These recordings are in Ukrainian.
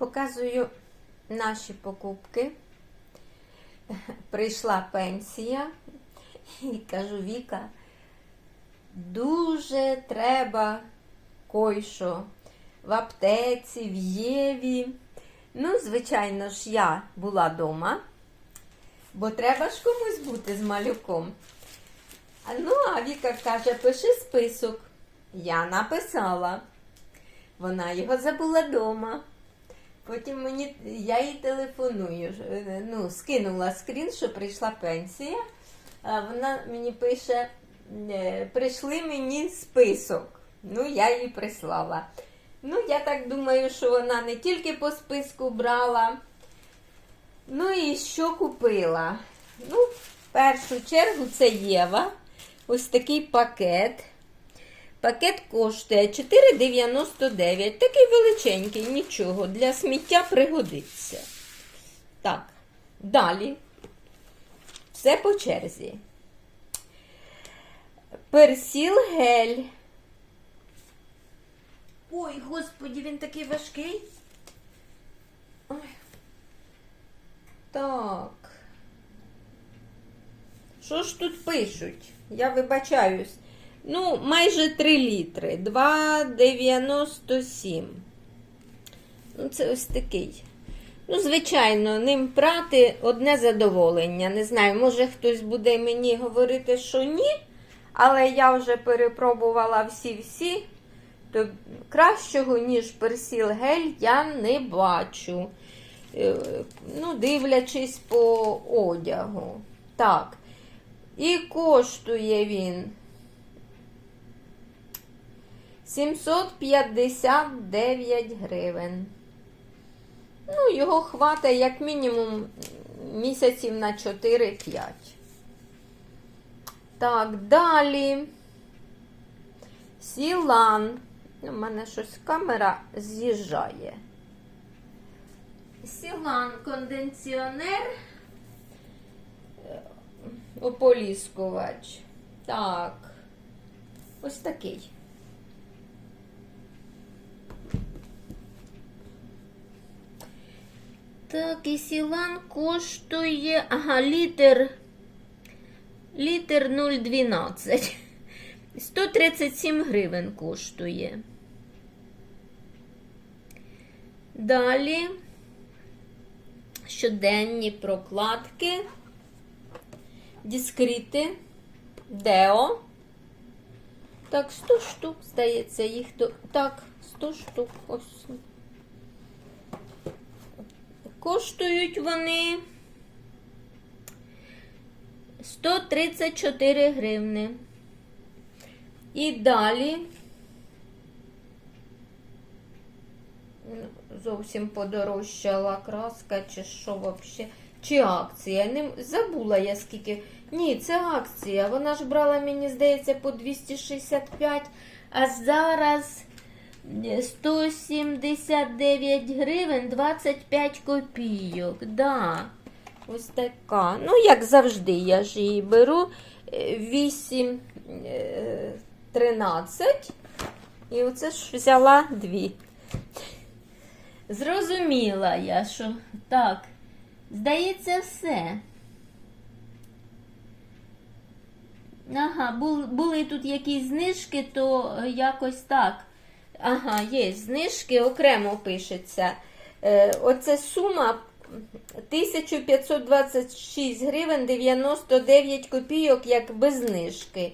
Показую наші покупки. Прийшла пенсія і кажу, Віка, дуже треба кой-що в аптеці, в Єві. Ну, звичайно ж, я була вдома, бо треба ж комусь бути з малюком. Ну, а Віка каже, пиши список. Я написала. Вона його забула вдома. Потім мені, я їй телефоную, е, ну, скинула скрін, що прийшла пенсія. Вона мені пише, е, прийшли мені список. Ну, я їй прислала. Ну, я так думаю, що вона не тільки по списку брала. Ну і що купила? Ну, в першу чергу це Єва. Ось такий пакет. Пакет коштує 4,99. Такий величенький, нічого. Для сміття пригодиться. Так, далі. Все по черзі. Персіл гель. Ой, господі, він такий важкий. Ой. Так. Що ж тут пишуть? Я вибачаюсь. Ну, майже 3 літри. 2,97. Ну, це ось такий. Ну, звичайно, ним прати одне задоволення. Не знаю, може хтось буде мені говорити, що ні. Але я вже перепробувала всі-всі. То кращого, ніж персіл гель, я не бачу. Е, Ну, дивлячись по одягу. Так. І коштує він 759 гривень. Ну, його хватає як мінімум місяців на 4-5. Так, далі. Сілан. У мене щось камера з'їжджає. Сілан кондиціонер. Е, Ополіскувач. Так. Ось такий. Так, і сілан коштує. Ага, літр. Літр 0,12. 137 гривень коштує. Далі щоденні прокладки, дискріти, Део. Так, 100 штук, здається, їх. Так, 100 штук. Ось. Коштують вони 134 гривни. І далі зовсім подорожчала краска, чи що взагалі. Чи акція? Не забула я скільки. Ні, це акція. Вона ж брала, мені здається, по 265, а зараз 179 гривень 25 копійок. Да. Ось така. Ну, як завжди, я ж її беру. 8, 13. І оце ж взяла дві. Зрозуміла я, що так, здається, все. Ага, були тут якісь знижки, то е, якось так. Ага, є знижки, окремо пишеться. Е, оце сума 1526 гривень 99 копійок, як без знижки.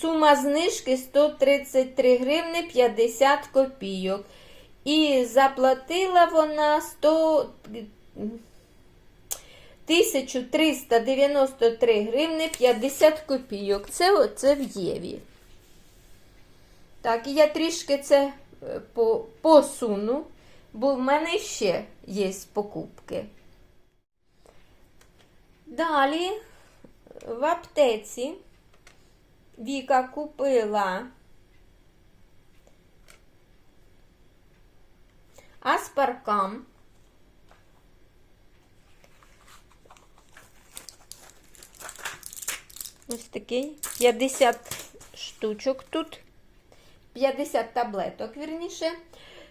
Сума знижки 133 гривни 50 копійок. І заплатила вона 100... 1393 гривни 50 копійок. Це оце в Єві. Так, і я трішки це е, по- посуну, бо в мене ще є покупки. Далі в аптеці Віка купила аспаркам. Ось такий 50 штучок тут. 50 таблеток, вірніше.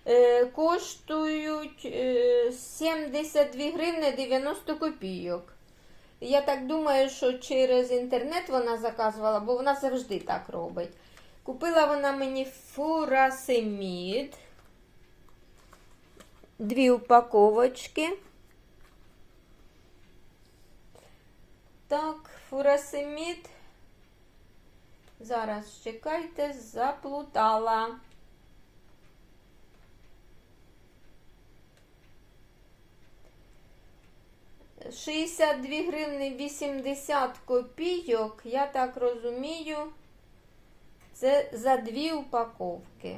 е, коштують е, 72 гривни 90 копійок. Я так думаю, що через інтернет вона заказувала, бо вона завжди так робить. Купила вона мені фурасемід. Дві упаковочки. Так, фурасемід. Зараз чекайте, заплутала. Шістдесят дві гривни 80 копійок, я так розумію, це за дві упаковки.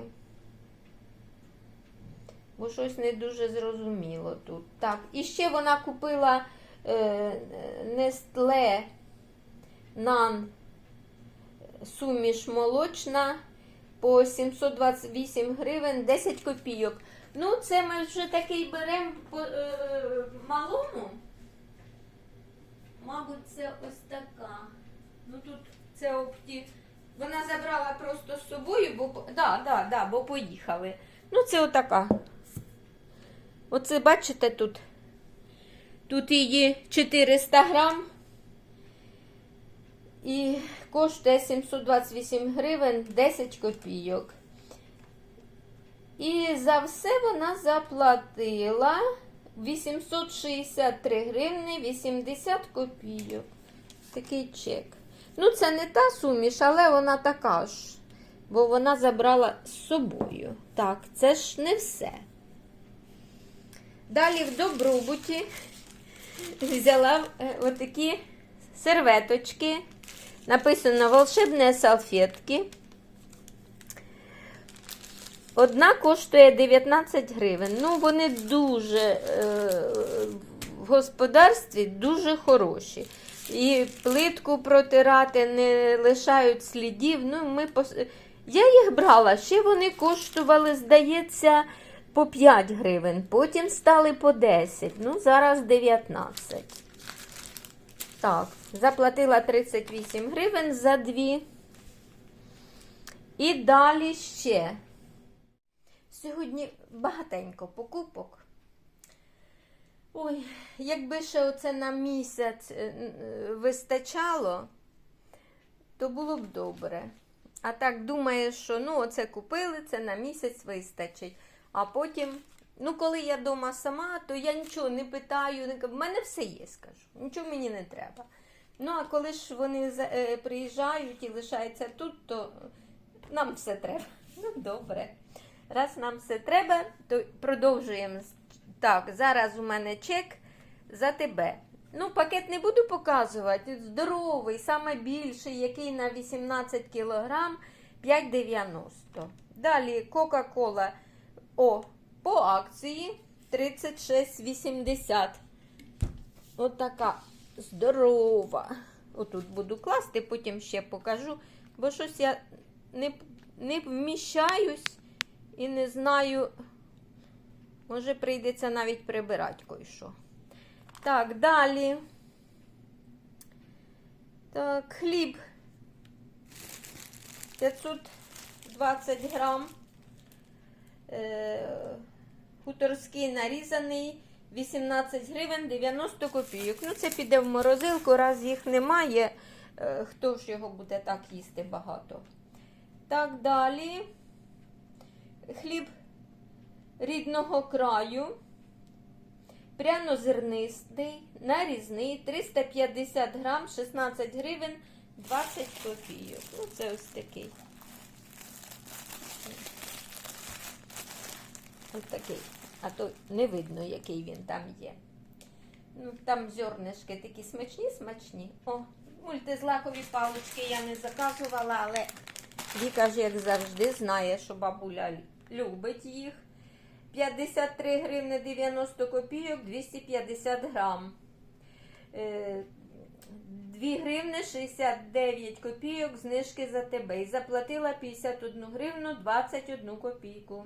Бо щось не дуже зрозуміло тут. Так, і ще вона купила е, Нестле Нан суміш молочна по 728 гривень 10 копійок. Ну, це ми вже такий беремо по е, малому. Мабуть, це ось така. Ну тут це опті. Вона забрала просто з собою, бо да, да, да, бо поїхали. Ну, це отака. Оце бачите тут. Тут її 400 грам. І коштує 728 гривень 10 копійок. І за все вона заплатила 863 гривни 80 копійок. Такий чек. Ну, це не та суміш, але вона така ж. Бо вона забрала з собою. Так, це ж не все. Далі в добробуті взяла е, отакі серветочки. Написано волшебні салфетки. Одна коштує 19 гривень. Ну, вони дуже е, в господарстві дуже хороші. І плитку протирати не лишають слідів. Ну, ми пос... Я їх брала, ще вони коштували, здається, по 5 гривень. Потім стали по 10. Ну, зараз 19. Так, заплатила 38 гривень за дві. І далі ще. Сьогодні багатенько покупок. Ой, якби ще оце на місяць е, е, вистачало, то було б добре. А так думаєш, що ну, оце купили, це на місяць вистачить. А потім, ну, коли я вдома сама, то я нічого не питаю, не кажу, в мене все є, скажу. Нічого мені не треба. Ну, а коли ж вони е, приїжджають і лишаються тут, то нам все треба. Ну, добре. Раз нам все треба, то продовжуємо. Так, зараз у мене чек за тебе. Ну, пакет не буду показувати. Здоровий, саме більший, який на 18 кг 5,90. Далі Кока-Кола О, по акції 36,80. Отака здорова. Отут буду класти, потім ще покажу, бо щось я не, не вміщаюсь і не знаю. Може, прийдеться навіть прибирати кое-що. Так, далі. Так, хліб. 520 грам. Е, хуторський нарізаний 18 гривень 90 копійок. Ну, це піде в морозилку, раз їх немає. Е, хто ж його буде так їсти багато? Так, далі. Хліб рідного краю. Прянозернистий, нарізний, 350 грам, 16 гривень, 20 копійок. Ну, це ось такий. Ось такий. А то не видно, який він там є. Ну, там зернишки такі смачні, смачні. О, мультизлакові палички я не заказувала, але Віка ж, як завжди, знає, що бабуля любить їх. 53 гривни 90 копійок, 250 грам. Е, 2 гривни 69 копійок знижки за тебе. І заплатила 51 гривну 21 копійку.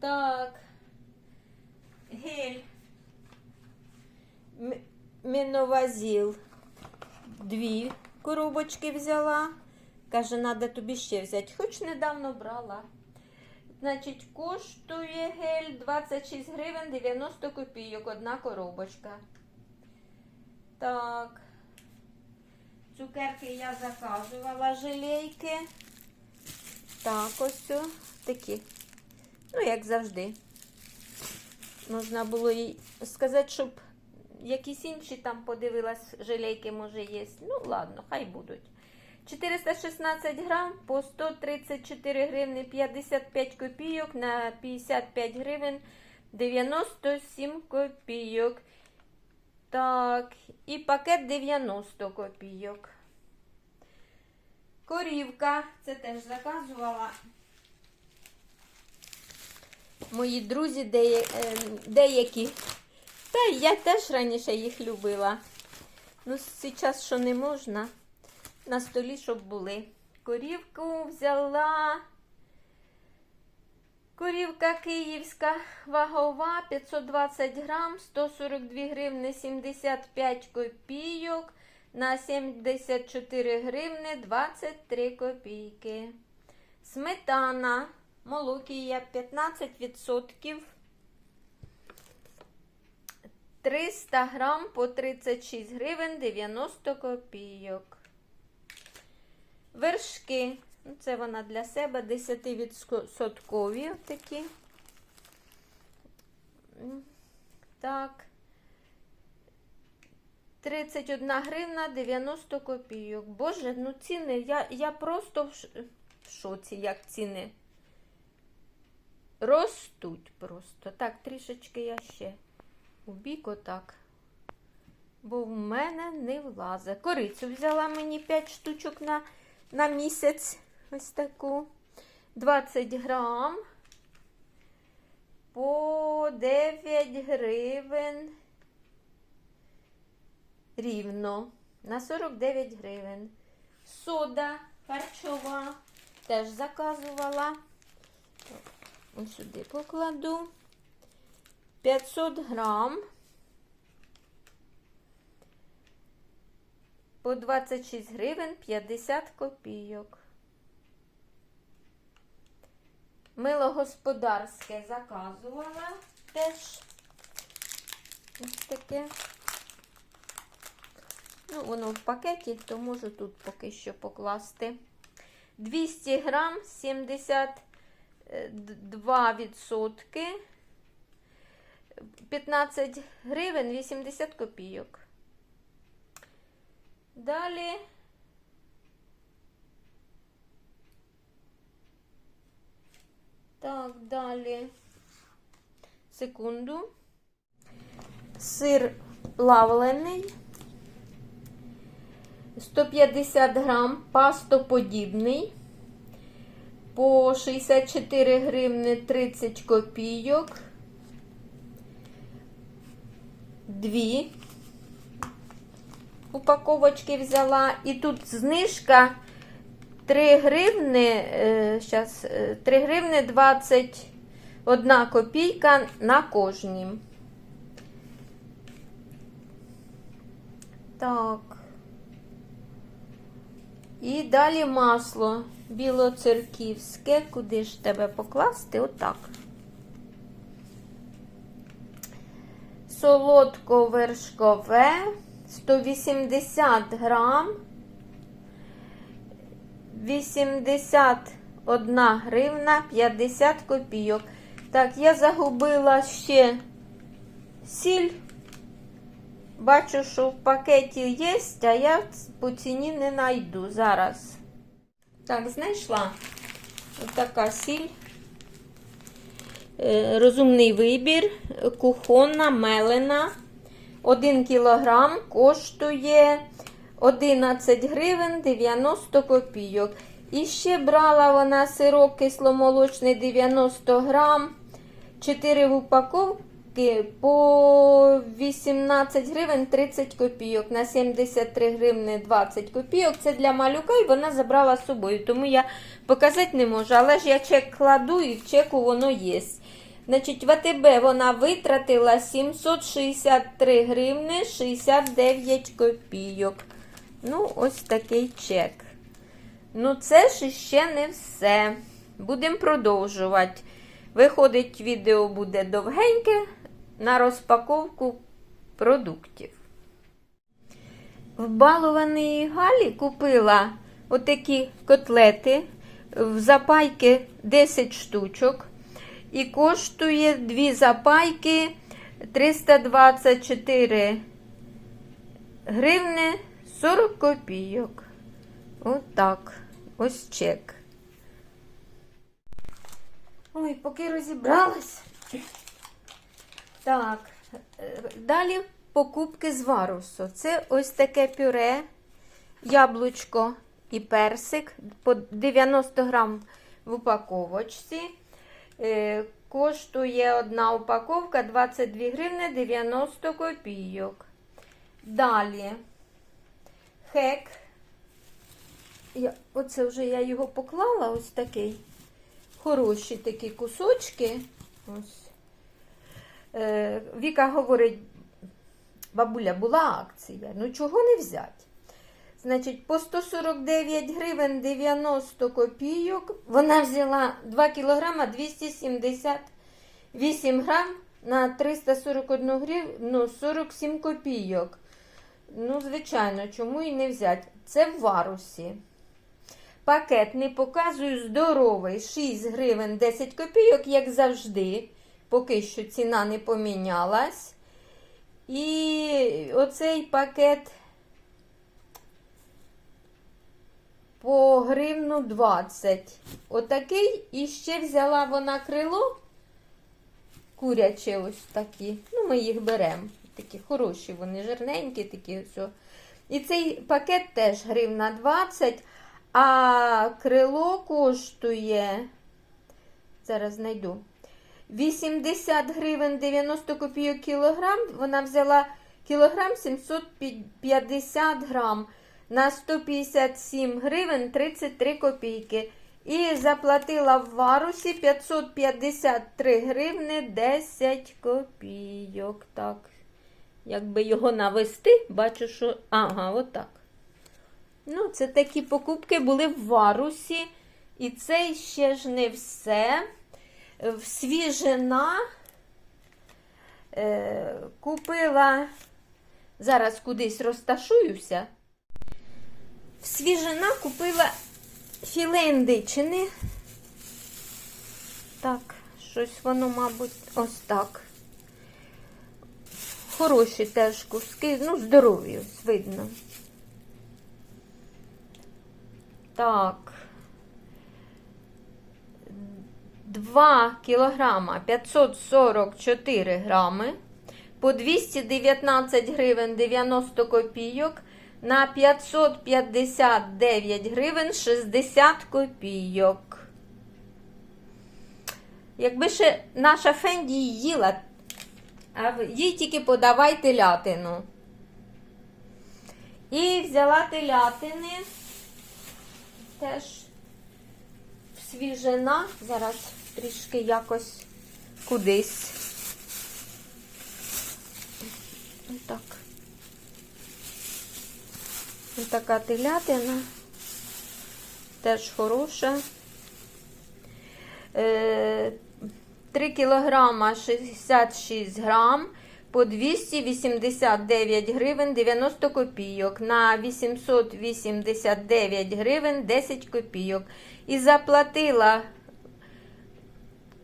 Так. Гель. Міновазіл. Дві коробочки взяла. Каже, треба тобі ще взяти. Хоч недавно брала. Значить, коштує гель 26 гривень 90 копійок, одна коробочка. Так. Цукерки я заказувала желейки. Так, ось такі. Ну, як завжди. Можна було їй сказати, щоб якісь інші там подивилась, желейки, може, є. Ну, ладно, хай будуть. 416 грам по 134 гривни 55 копійок на 55 гривень 97 копійок. Так, і пакет 90 копійок. Корівка, це теж заказувала. Мої друзі е, деякі. Та я теж раніше їх любила. Ну, зараз що не можна. На столі, щоб були. Корівку взяла. Корівка київська вагова 520 грам, 142 гривни 75 копійок на 74 гривни 23 копійки. Сметана молокія 15%. 300 грам по 36 гривень 90 копійок. Вершки. Ну, Це вона для себе 10% такі. Так. 31 гривна 90 копійок. Боже, ну ціни, я, я просто в, шоці, як ціни. Ростуть просто. Так, трішечки я ще у бік отак. Бо в мене не влазить. Корицю взяла мені 5 штучок на, на місяць. Ось таку. 20 грам. По 9 гривень. Рівно. На 49 гривень. Сода харчова. Теж заказувала ось сюди покладу 500 грам по 26 гривень 50 копійок. Мило господарське заказувала теж ось таке. Ну, воно в пакеті, то можу тут поки що покласти. 200 грам 70 2%, 15 гривень 80 копійок. Далі так, далі секунду. Сир плавлений, 150 грам, пастоподібний. По 64 гривни 30 копійок. Дві упаковочки взяла. І тут знижка 3 гривни, е, щас, е, 3 гривни 21 копійка на кожній. Так. І далі масло білоцерківське. Куди ж тебе покласти? Отак. Солодко-вершкове 180 грам. 81 гривна 50 копійок. Так, я загубила ще сіль. Бачу, що в пакеті є, а я по ціні не знайду зараз. Так, знайшла Ось така сіль. Е, Розумний вибір, кухонна, мелена. 1 кілограм коштує 11 гривень 90 копійок. І ще брала вона сирок кисломолочний 90 грам. 4 в упаковки по 18 гривень 30 копійок. На 73 гривни 20 копійок. Це для малюка і вона забрала з собою. Тому я показати не можу. Але ж я чек кладу і в чеку воно є. Значить, в АТБ вона витратила 763 гривни 69 копійок. Ну, ось такий чек. Ну, це ж ще не все. Будемо продовжувати. Виходить, відео буде довгеньке розпаковку продуктів. В балованій Галі купила отакі котлети в запайки 10 штучок. І коштує дві запайки 324 гривни 40 копійок. Отак. Ось чек. Ой, поки розібралась. Так, далі покупки з варусу. Це ось таке пюре, яблучко і персик по 90 грам в упаковочці. Е, Коштує одна упаковка 22 гривни 90 копійок. Далі хек. Я, оце вже я його поклала, ось такий. Хороші такі кусочки. Ось. Е, Віка говорить, бабуля, була акція, ну чого не взяти? Значить, по 149 гривень 90 копійок вона взяла 2 кілограма 278 грам на 341 гривну 47 копійок. Ну, звичайно, чому і не взяти? Це в варусі. Пакет не показую здоровий 6 гривень 10 копійок, як завжди. Поки що ціна не помінялась. І оцей пакет по гривну 20. Отакий. І ще взяла вона крило. Куряче ось такі. Ну, ми їх беремо. Такі хороші, вони жирненькі, такі все. І цей пакет теж гривна 20, а крило коштує. Зараз знайду. 80 гривень 90 копійок кілограм. Вона взяла кілограм 750 грам на 157 гривень 33 копійки. І заплатила в варусі 553 гривни 10 копійок. Так. Якби його навести, бачу, що. Ага, отак. Ну, це такі покупки були в варусі. І це ще ж не все. Свіжина е, купила, зараз кудись розташуюся. В свіжина купила філе індичини. Так, щось воно, мабуть, ось так. Хороші теж куски, ну, здорові, ось видно. Так. 2 кілограма 544 грами по 219 гривень 90 копійок на 559 гривень 60 копійок. Якби ще наша Фенді їла, а їй тільки подавай телятину. І взяла телятини теж свіжина. Зараз трішки якось кудись. Отак. Ось така телятина. Теж хороша. Е, 3 кілограма 66 грам по 289 гривень 90 копійок на 889 гривень 10 копійок. І заплатила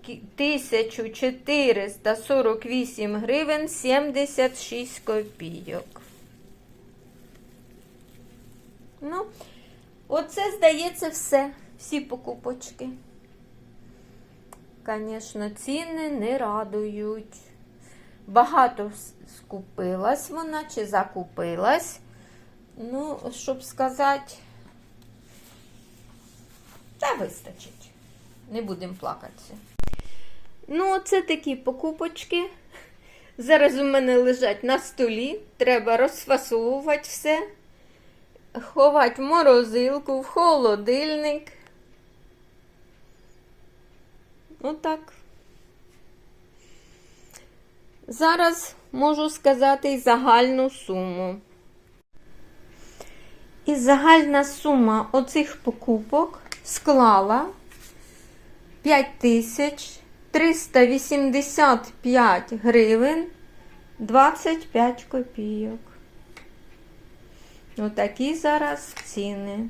1448 гривень 76 копійок. Ну, оце, здається, все. Всі покупочки. Звісно, ціни не радують. Багато скупилась вона чи закупилась. Ну, щоб сказати, та вистачить. Не будемо плакатися. Ну, це такі покупочки. Зараз у мене лежать на столі. Треба розфасовувати все. Ховати в морозилку, в холодильник. Отак. Зараз можу сказати і загальну суму. І загальна сума оцих покупок склала 385 гривень 25 копійок. Отакі зараз ціни.